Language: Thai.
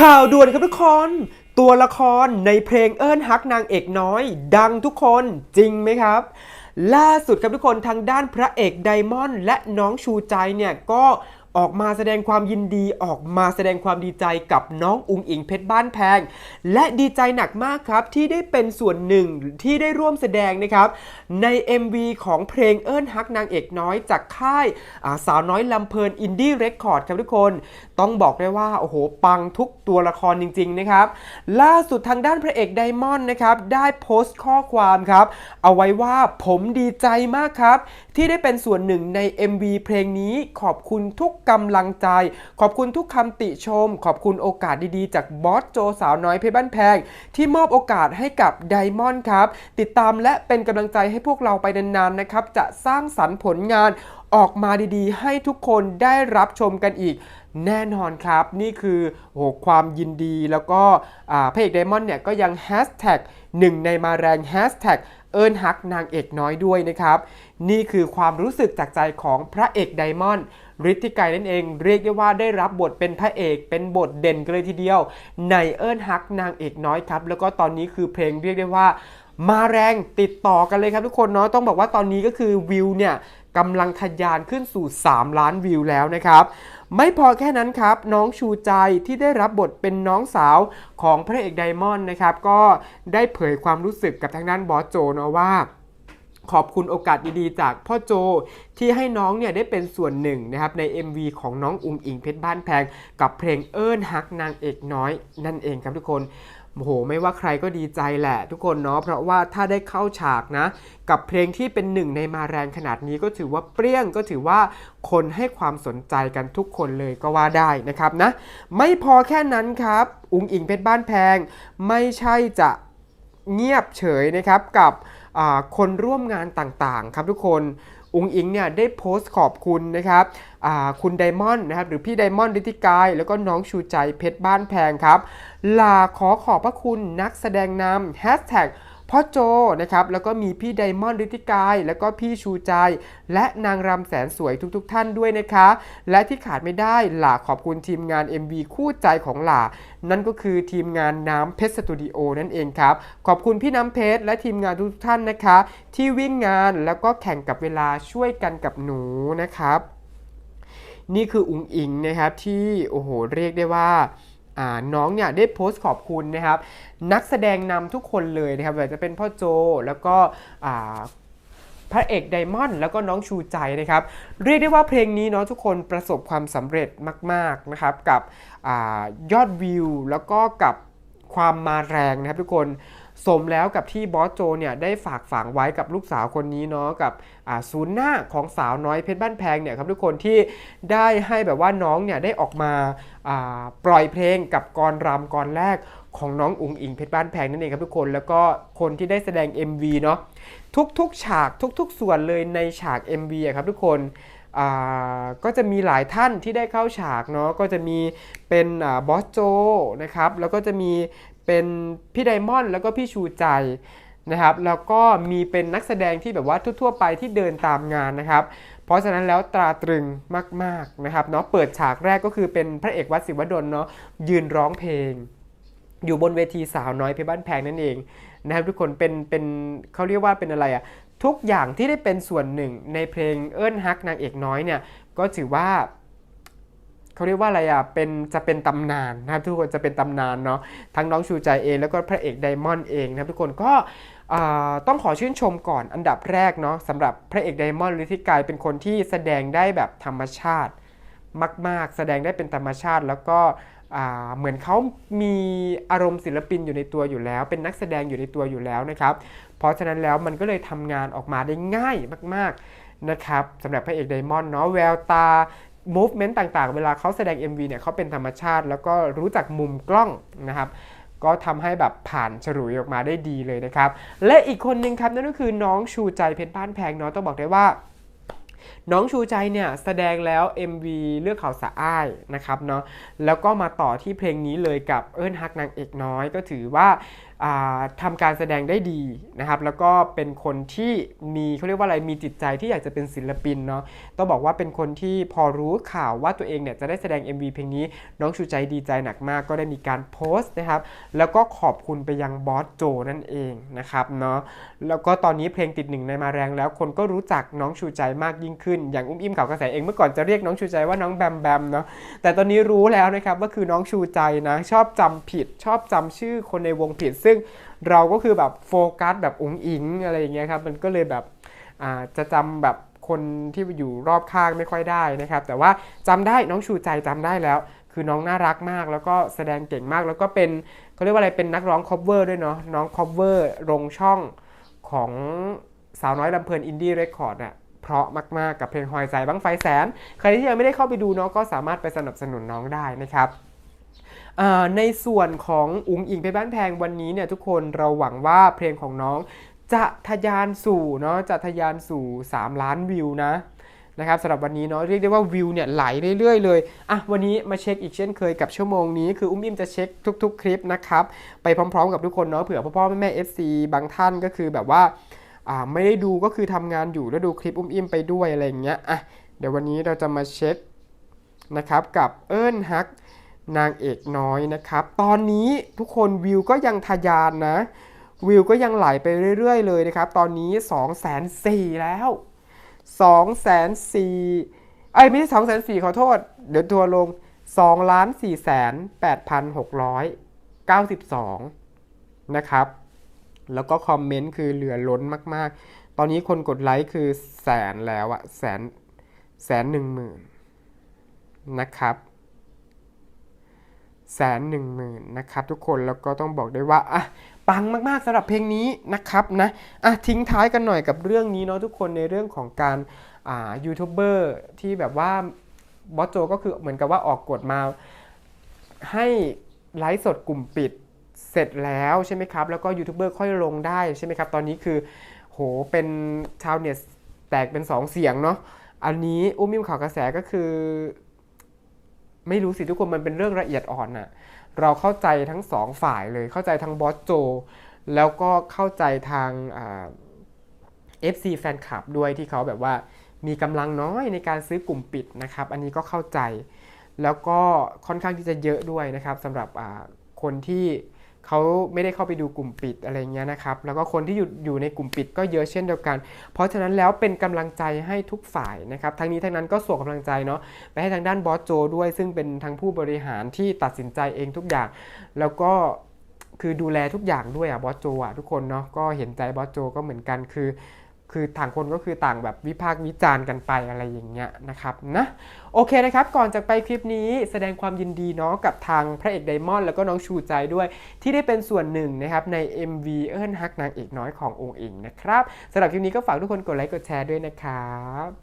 ข่าวด่วนครับทุกคน ตัวละครในเพลงเอิ้นฮักนางเอกน้อย ดังทุกคนจริงไหมครับ ล่าสุดครับทุกคนทางด้านพระเอกไดมอนด์และน้องชูใจเนี่ยก็ ออกมาแสดงความยินดีออกมาแสดงความดีใจกับน้องอุงอิงเพชรบ้านแพง และดีใจหนักมากครับที่ได้เป็นส่วนหนึ่งที่ได้ร่วมแสดงนะครับ ใน MV ของเพลงเอิ้นฮักนางเอกน้อยจากค่ายาสาวน้อยลำเพลินอินดี้เรคคอร์ดครับทุกคน ต้องบอกได้ว่า โอ้โห ปังทุกตัวละครจริง ๆ นะครับ ล่าสุดทางด้านพระเอกไดมอนด์นะครับ ได้โพสต์ข้อความครับ เอาไว้ว่าผมดีใจมากครับ ที่ได้เป็นส่วนหนึ่งใน MV เพลงนี้ขอบคุณทุกกำลังใจ ขอบคุณทุกคำติชม ขอบคุณโอกาสดีๆ จากบอสโจสาวน้อยเพชรบ้านแพง ที่มอบโอกาสให้กับไดมอนด์ครับ ติดตามและเป็นกำลังใจให้พวกเราไปนานๆนะครับ จะสร้างสรรค์ผลงานออกมาดีๆ ให้ทุกคนได้รับชมกันอีกแน่นอนครับ นี่คือโหความยินดีแล้วก็พระเอกไดมอนด์เนี่ยก็ยังแฮชแท็กหนึ่งในมาแรงแฮชแท็กเอิญฮักนางเอกน้อยด้วยนะครับ นี่คือความรู้สึกจากใจของพระเอกไดมอนด์ ฤทธิไกรนั่นเอง เรียกได้ว่าได้รับบทเป็นพระเอก เป็นบทเด่นกันเลยทีเดียว ในเอิญฮักนางเอกน้อยครับ แล้วก็ตอนนี้คือเพลงเรียกได้ว่า มาแรงติดต่อกันเลยครับทุกคนเนาะต้องบอกว่าตอนนี้ก็คือวิวเนี่ยกำลังทะยานขึ้นสู่ 3 ล้านวิวแล้วนะครับ ไม่พอแค่นั้นครับ น้องชูใจที่ได้รับบทเป็นน้องสาวของพระเอกไดมอนด์นะครับ ก็ได้เผยความรู้สึกกับทางด้านบอสโจนะว่า ขอบคุณโอกาสดีๆ จากพ่อโจที่ให้น้องเนี่ยได้เป็นส่วนหนึ่งนะครับใน MV ของน้องอุ้งอิงเพชรบ้านแพง กับเพลงเอิ้นฮักนางเอกน้อยนั่นเองครับทุกคนโอ้โหไม่ว่าใครก็ดีใจแหละทุกคนเนาะเพราะว่าถ้าได้เข้าฉากนะ กับเพลงที่เป็นหนึ่งในมาแรงขนาดนี้ก็ถือว่าเปรี้ยงก็ถือว่าคนให้ความสนใจกันทุกคนเลยก็ว่าได้นะครับนะ ไม่พอแค่นั้นครับ อุงอิงเพชรบ้านแพง ไม่ใช่จะเงียบเฉยนะครับกับ คนร่วมงานต่างๆ ครับทุกคนอุงอิงเนี่ยได้โพสต์ขอบคุณนะครับคุณไดมอนด์นะครับหรือพี่ไดมอนด์ฤทธิกาย แล้วก็น้องชูใจเพชรบ้านแพงครับ ลาขอขอบพระคุณนักแสดงนำแฮชแท็ก พ่อโจนะครับแล้วก็มีพี่ไดมอนด์ฤทธิกาย แล้วก็พี่ชูใจ และนางรำแสนสวยทุกๆทท่านด้วยนะคะ และที่ขาดไม่ได้หลาขอบคุณทีมงาน MV คู่ใจของหลานั่นก็คือทีมงานน้ำเพชรสตูดิโอนั่นเองครับ ขอบคุณพี่น้ำเพชรและทีมงานทุกท่านนะคะ ที่วิ่งงานแล้วก็แข่งกับเวลาช่วยกันกับหนูนะครับ นี่คืออุงอิงนะครับที่โอ้โหเรียกได้ว่า น้องเนี่ยได้โพสต์ขอบคุณนะครับ นักแสดงนำทุกคนเลยนะครับไม่ว่าจะเป็นพ่อโจแล้วก็พระเอกไดมอนด์แล้วก็น้องชูใจนะครับ เรียกได้ว่าเพลงนี้เนาะทุกคนประสบความสำเร็จมาก ๆนะครับ กับอยอดวิว แล้วก็กับความมาแรงนะครับทุกคน สมแล้วกับที่บอสโจเนี่ยได้ฝากฝังไว้กับลูกสาวคนนี้เนาะกับอ่าศูนย์หน้าของสาวน้อยเพชรบ้านแพงเนี่ยครับทุกคนที่ได้ให้แบบว่าน้องเนี่ยได้ออกมาาปล่อยเพลงกับกรรำกรแรกของน้องอุงอิงเพชรบ้านแพงนั่นเองครับทุกคนแล้วก็คนที่ได้แสดง MV เนาะทุกๆ ฉากทุกๆ ส่วนเลยในฉาก MV อะครับทุกคนก็จะมีหลายท่านที่ได้เข้าฉากเนาะก็จะมีเป็นบอสโจนะครับแล้วก็จะมี เป็นพี่ไดมอนด์แล้วก็พี่ชูใจนะครับแล้วก็มีเป็นนักแสดงที่แบบว่าทั่วๆไปที่เดินตามงานนะครับ เพราะฉะนั้นแล้วตราตรึงมากๆนะครับเนาะเปิดฉากแรกก็คือเป็นพระเอกวัดศิวดลเนาะยืนร้องเพลง อยู่บนเวทีสาวน้อยเพชรบ้านแพงนั่นเองนะครับทุกคนเป็นเป็นเขาเรียกว่าเป็นอะไรอะทุกอย่างที่ได้เป็นส่วนหนึ่งในเพลงเอิ้นฮักนางเอกน้อยเนี่ยก็ถือว่า เขาเรียกว่าอะไรอะเป็นจะเป็นตำนานนะครับทุกคนจะเป็นตำนานเนาะทั้งน้องชูใจเองแล้วก็พระเอกไดมอนด์เองนะครับทุกคนก็ต้องขอชื่นชมก่อนอันดับแรกเนาะสำหรับพระเอกไดมอนด์ฤทธิกายเป็นคนที่แสดงได้แบบธรรมชาติมาก ๆ แสดงได้เป็นธรรมชาติแล้วก็เหมือนเขามีอารมณ์ศิลปินอยู่ในตัวอยู่แล้ว เป็นนักแสดงอยู่ในตัวอยู่แล้วนะครับ เพราะฉะนั้นแล้วมันก็เลยทำงานออกมาได้ง่ายมาก ๆนะครับสำหรับพระเอกไดมอนด์เนาะแววตา movement ต่างๆ เวลาเขาแสดง MV เนี่ยเขาเป็นธรรมชาติ แล้วก็รู้จักมุมกล้องนะครับ ก็ทำให้แบบผ่านฉลุยออกมาได้ดีเลยนะครับ และอีกคนหนึ่งครับนั่นก็คือน้องชูใจเพชรบ้านแพงเนาะต้องบอกได้ว่า น้องชูใจเนี่ยแสดงแล้ว MV เลือกเขาสะอ้ายนะครับเนาะแล้วก็มาต่อที่เพลงนี้เลยกับเอิญฮักนางเอกน้อยก็ถือว่าอ่าทำการแสดงได้ดีนะครับแล้วก็เป็นคนที่มีเขาเรียกว่าอะไรมีจิตใจที่อยากจะเป็นศิลปินเนาะต้องบอกว่าเป็นคนที่พอรู้ข่าวว่าตัวเองเนี่ยจะได้แสดง MV เพลงนี้ น้องชูใจดีใจหนักมาก ก็ได้มีการโพสต์นะครับแล้วก็ขอบคุณไปยังบอสโจนั่นเองนะครับเนาะแล้วก็ตอนนี้เพลงติดหนึ่งในมาแรงแล้วคนก็รู้จักน้องชูใจมากยิ่งขึ้นอย่างอุ้มอิ่มข่าวกระแสเองเมื่อก่อนจะเรียกน้องชูใจว่าน้องแบมแบมเนาะแต่ตอนนี้รู้แล้วนะครับว่าคือน้องชูใจนะชอบจำผิด ชอบจำชื่อคนในวงผิด ซึ่งเราก็คือแบบโฟกัสแบบอุ้งอิงอะไรอย่างเงี้ยครับมันก็เลยแบบจะจำแบบคนที่อยู่รอบข้างไม่ค่อยได้นะครับ แต่ว่าจำได้น้องชูใจจำได้แล้ว คือน้องน่ารักมาก แล้วก็แสดงเก่งมาก แล้วก็เป็นเขาเรียกว่าอะไรเป็นนักร้อง cover ด้วยเนาะน้อง cover ลงช่องของสาวน้อยลำเพลินอินดี้เรคคอร์ดอะ เพราะมากๆกับเพลงหอยใจบ้างไฟแสน ใครที่ยังไม่ได้เข้าไปดูเนาะก็สามารถไปสนับสนุนน้องได้นะครับในส่วนของอุ๋งอิงไปบ้านแพงวันนี้เนี่ยทุกคนเราหวังว่าเพลงของน้องจะทะยานสู่เนาะจะทะยานสู่ 3 ล้านวิวนะนะครับสำหรับวันนี้เนาะเรียกได้ว่าวิวเนี่ยไหลเรื่อยๆเลยอะวันนี้มาเช็คอีกเช่นเคยกับชั่วโมงนี้คืออุ้มอิมจะเช็คทุก ๆ คลิปนะครับไปพร้อมๆ กับทุกคนเนาะเผื่อพ่อๆแม่ๆ FC บางท่านก็คือแบบว่า ไม่ได้ดูก็คือทำงานอยู่แล้วดูคลิปอุ้มอิมไปด้วยอะไรอย่างเงี้ยอะเดี๋ยววันนี้เราจะมาเช็คนะครับกับเอิญฮักนางเอกน้อยนะครับ ตอนนี้ทุกคนวิวก็ยังทะยานนะ วิวก็ยังไหลไปเรื่อย ๆ เลยนะครับ ตอนนี้2 4 0 0 0แล้ว2 4 0 0 0ไอ้ไม่ใช่2 4 0 0 0ขอโทษ เดี๋ยวทัวลง2ล้าน4แสน8,692 นะครับ แล้วก็คอมเมนต์คือเหลือล้นมากๆ ตอนนี้คนกดไลค์คือแสนแล้วอะแสนแสนหนึ่งหมื่นนะครับแสนหนึ่งหมื่นนะครับทุกคนแล้วก็ต้องบอกได้ว่าอะปังมากๆสำหรับเพลงนี้นะครับนะอะทิ้งท้ายกันหน่อยกับเรื่องนี้เนาะทุกคนในเรื่องของการอ่ายูทูบเบอร์ที่แบบว่าบอสโจก็คือเหมือนกับว่าออกกฎมาให้ไลฟ์สดกลุ่มปิด เสร็จแล้วใช่ไหมครับ แล้วก็ยูทูบเบอร์ค่อยลงได้ใช่ไหมครับ ตอนนี้คือ โห เป็นชาวเน็ตแตกเป็นสองเสียงเนาะ อันนี้อุ้มมิมข่าวกระแสก็คือ ไม่รู้สิทุกคนมันเป็นเรื่องละเอียดอ่อนน่ะเราเข้าใจทั้งสองฝ่ายเลย เข้าใจทั้งบอสโจ แล้วก็เข้าใจทางเอ่า FC แฟนคลับด้วยที่เขาแบบว่ามีกำลังน้อยในการซื้อกลุ่มปิดนะครับ อันนี้ก็เข้าใจ แล้วก็ค่อนข้างที่จะเยอะด้วยนะครับสำหรับคนที่ เขาไม่ได้เข้าไปดูกลุ่มปิดอะไรเงี้ยนะครับ แล้วก็คนที่อยู่อยู่ในกลุ่มปิดก็เยอะเช่นเดียวกัน เพราะฉะนั้นแล้วเป็นกำลังใจให้ทุกฝ่ายนะครับทั้งนี้ทั้งนั้นก็ส่งกำลังใจเนาะไปให้ทางด้านบอสโจด้วย ซึ่งเป็นทางผู้บริหารที่ตัดสินใจเองทุกอย่าง แล้วก็คือดูแลทุกอย่างด้วยอะบอสโจอะทุกคนเนาะก็เห็นใจบอสโจก็เหมือนกันคือ คือต่างคนก็คือต่างแบบวิพากษ์วิจารณ์กันไปอะไรอย่างเงี้ยนะครับนะโอเคนะครับ ก่อนจากไปคลิปนี้แสดงความยินดีเนาะกับทางพระเอกไดมอนด์แล้วก็น้องชูใจด้วย ที่ได้เป็นส่วนหนึ่งนะครับใน MV เอิ้นฮักนางเอกน้อยขององค์อิงนะครับสำหรับคลิปนี้ก็ฝากทุกคนกดไลค์กดแชร์ด้วยนะครับ